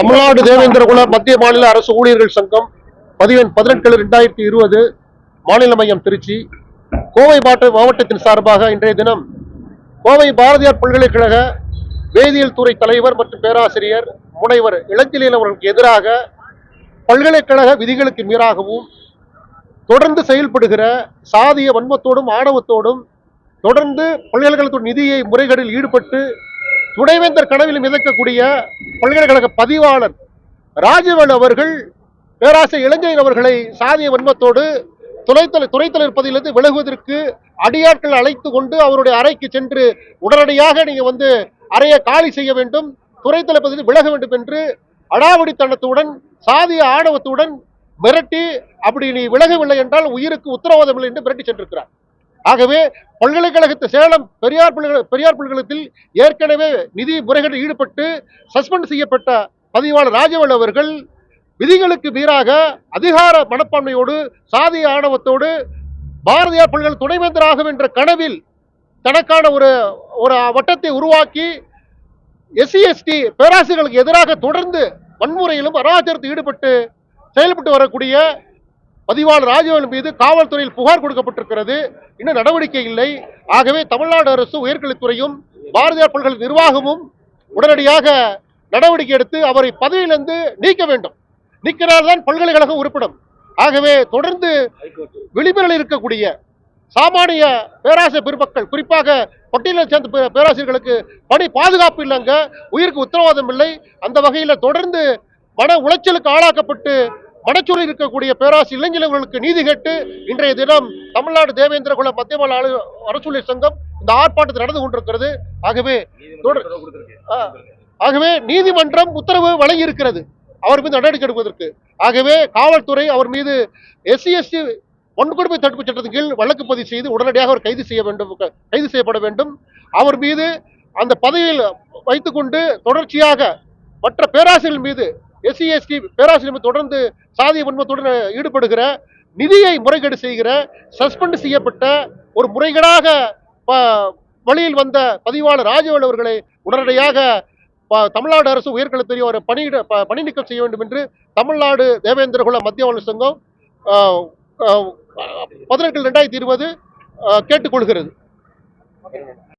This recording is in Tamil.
தமிழ்நாடு தேவேந்திரகுல மத்திய மாநில அரசு ஊழியர்கள் சங்கம் பதிவெண் பதினெட்டு ரெண்டாயிரத்தி இருபது மாநில மையம் திருச்சி. கோவை மாவட்ட மாவட்டத்தின் சார்பாக இன்றைய தினம் கோவை பாரதியார் பல்கலைக்கழக வேதியியல் துறை தலைவர் மற்றும் பேராசிரியர் முனைவர் இளஞ்செழியன் அவர்களுக்கு எதிராக பல்கலைக்கழக விதிகளுக்கு மீறாகவும் தொடர்ந்து செயல்படுகிற சாதிய வன்மத்தோடும் ஆணவத்தோடும் தொடர்ந்து பல்கலைக்கழகத்தின் நிதியை முறைகேடில் ஈடுபட்டு துணைவேந்தர் கனவில் மிதக்கக்கூடிய பல்கலைக்கழக பதிவாளர் ராஜவேல் அவர்கள் பேராசிரியர் இளைஞர் அவர்களை சாதிய வன்மத்தோடு துணைத்தலை துணைத்தலைவர் பதவியிலிருந்து விலகுவதற்கு அடியாட்கள் அழைத்து கொண்டு அவருடைய அறைக்கு சென்று உடனடியாக நீங்க வந்து அறையை காலி செய்ய வேண்டும் துறைத்தலை பதவி விலக வேண்டும் என்று அடாவடித்தனத்துடன் சாதிய ஆணவத்துடன் மிரட்டி அப்படி நீ விலகவில்லை என்றால் உயிருக்கு உத்தரவாதம் இல்லை என்று மிரட்டி சென்றிருக்கிறார். ஆகவே பல்கலைக்கழகத்து சேலம் பெரியார் பல்கலை பெரியார் பல்கலைக்கழகத்தில் ஏற்கனவே நிதி முறைகேட்டில் ஈடுபட்டு சஸ்பெண்ட் செய்யப்பட்ட பதிவாளர் ராஜவேல் அவர்கள் விதிகளுக்கு மீறாக அதிகார மனப்பான்மையோடு சாதி ஆணவத்தோடு பாரதியார் பல்கலை துணைவேந்தராகும் என்ற கனவில் தனக்கான ஒரு ஒரு வட்டத்தை உருவாக்கி எஸ்சி எஸ்டி பேராசிரியர்களுக்கு எதிராக தொடர்ந்து வன்முறையிலும் அராஜகத்தில் ஈடுபட்டு செயல்பட்டு வரக்கூடிய பதிவாளர் ராஜவேல் மீது காவல்துறையில் புகார் கொடுக்கப்பட்டிருக்கிறது. இன்னும் நடவடிக்கை இல்லை. ஆகவே தமிழ்நாடு அரசு உயர்கல்வித்துறையும் பாரதியார் பல்கலை நிர்வாகமும் உடனடியாக நடவடிக்கை எடுத்து அவரை பதவியிலிருந்து நீக்க வேண்டும். நீக்கினால்தான் பல்கலைக்கழகம் உறுப்பிடும் ஆகவே தொடர்ந்து விளிம்பில் இருக்கக்கூடிய சாமானிய பேராசிரியர் பெருமக்கள் குறிப்பாக பட்டியலை சேர்ந்த பே- பேராசிரியர்களுக்கு பணி பாதுகாப்பு இல்லைங்க. உயிருக்கு உத்தரவாதம் இல்லை. அந்த வகையில் தொடர்ந்து மன உளைச்சலுக்கு ஆளாக்கப்பட்டு மனச்சூரில் இருக்கக்கூடிய பேராசிரியர் இளைஞர்களுக்கு நீதி கேட்டு இன்றைய தினம் தமிழ்நாடு தேவேந்திர குல மத்திய மாநில ஆளு- அரசூழியர் சங்கம் இந்த ஆர்ப்பாட்டத்தில் நடந்து கொண்டிருக்கிறது. ஆகவே ஆகவே நீதிமன்றம் உத்தரவு வழங்கி இருக்கிறது அவர் மீது நடவடிக்கை எடுப்பதற்கு. ஆகவே காவல்துறை அவர் மீது எஸ்சி எஸ்டி வன்கொடுமை தடுப்பு சட்டத்தின் கீழ் வழக்கு பதிவு செய்து உடனடியாக அவர் கைது செய்ய வேண்டும் கைது செய்யப்பட வேண்டும். அவர் மீது அந்த பதவியில் வைத்துக்கொண்டு தொடர்ச்சியாக மற்ற பேராசிரியர்கள் மீது எஸ்சி எஸ்டி பேராசிரியர் தொடர்ந்து சாதிய வன்மத்துடன் ஈடுபடுகிற நிதியை முறைகேடு செய்கிற சஸ்பெண்ட் செய்யப்பட்ட ஒரு முறைகேடாக ப- வழியில் வந்த பதிவாளர் ராஜவேல் அவர்களை உடனடியாக ப- தமிழ்நாடு அரசு உயர்கல்வித்துறை ஒரு பணியிட ப- பணி நீக்கம் செய்ய வேண்டும் என்று தமிழ்நாடு தேவேந்திரகுல மத்திய மாநில சங்கம் பதினெட்டு ரெண்டாயிரத்தி இருபது கேட்டுக்கொள்கிறது.